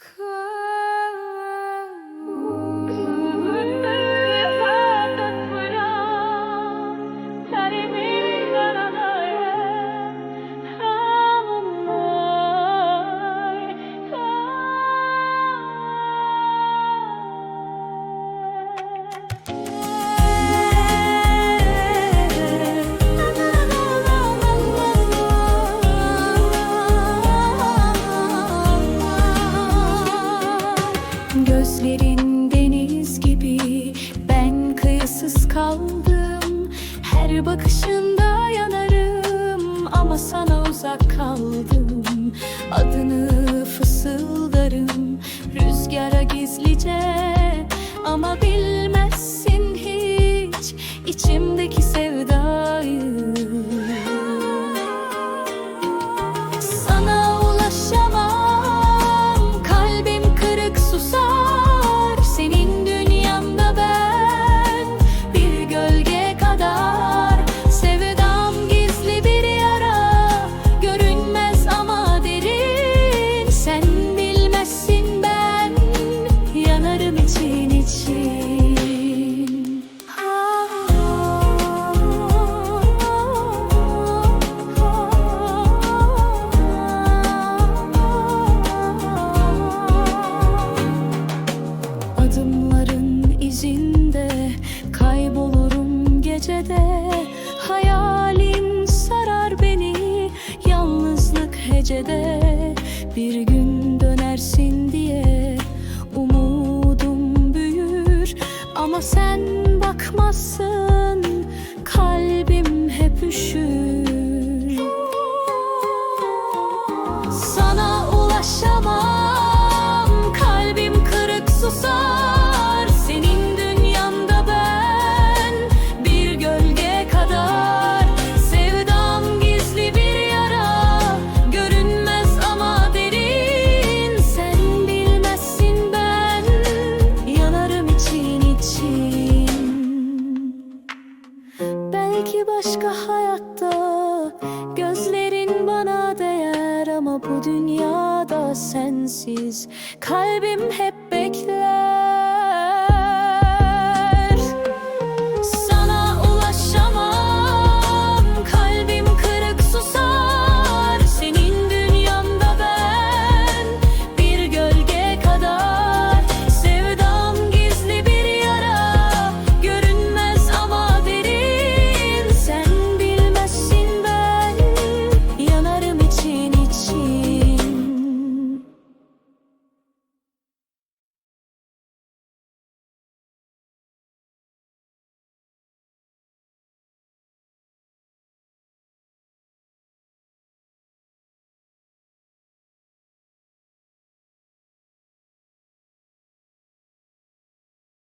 could. Gözlerin deniz gibi ben kıyısız kaldım. Her bakışında yanarım ama sana uzak kaldım. Adını Adımların izinde kaybolurum gecede. Hayalim sarar beni yalnızlık hecede. Bir gün dönersin diye umudum büyür Ama sen susar. Senin dünyanda ben Bir gölge kadar. Sevdam gizli bir yara Görünmez ama derin. Sen bilmezsin ben Yanarım için için. Belki başka hayatta sensiz kalbim hep bekler.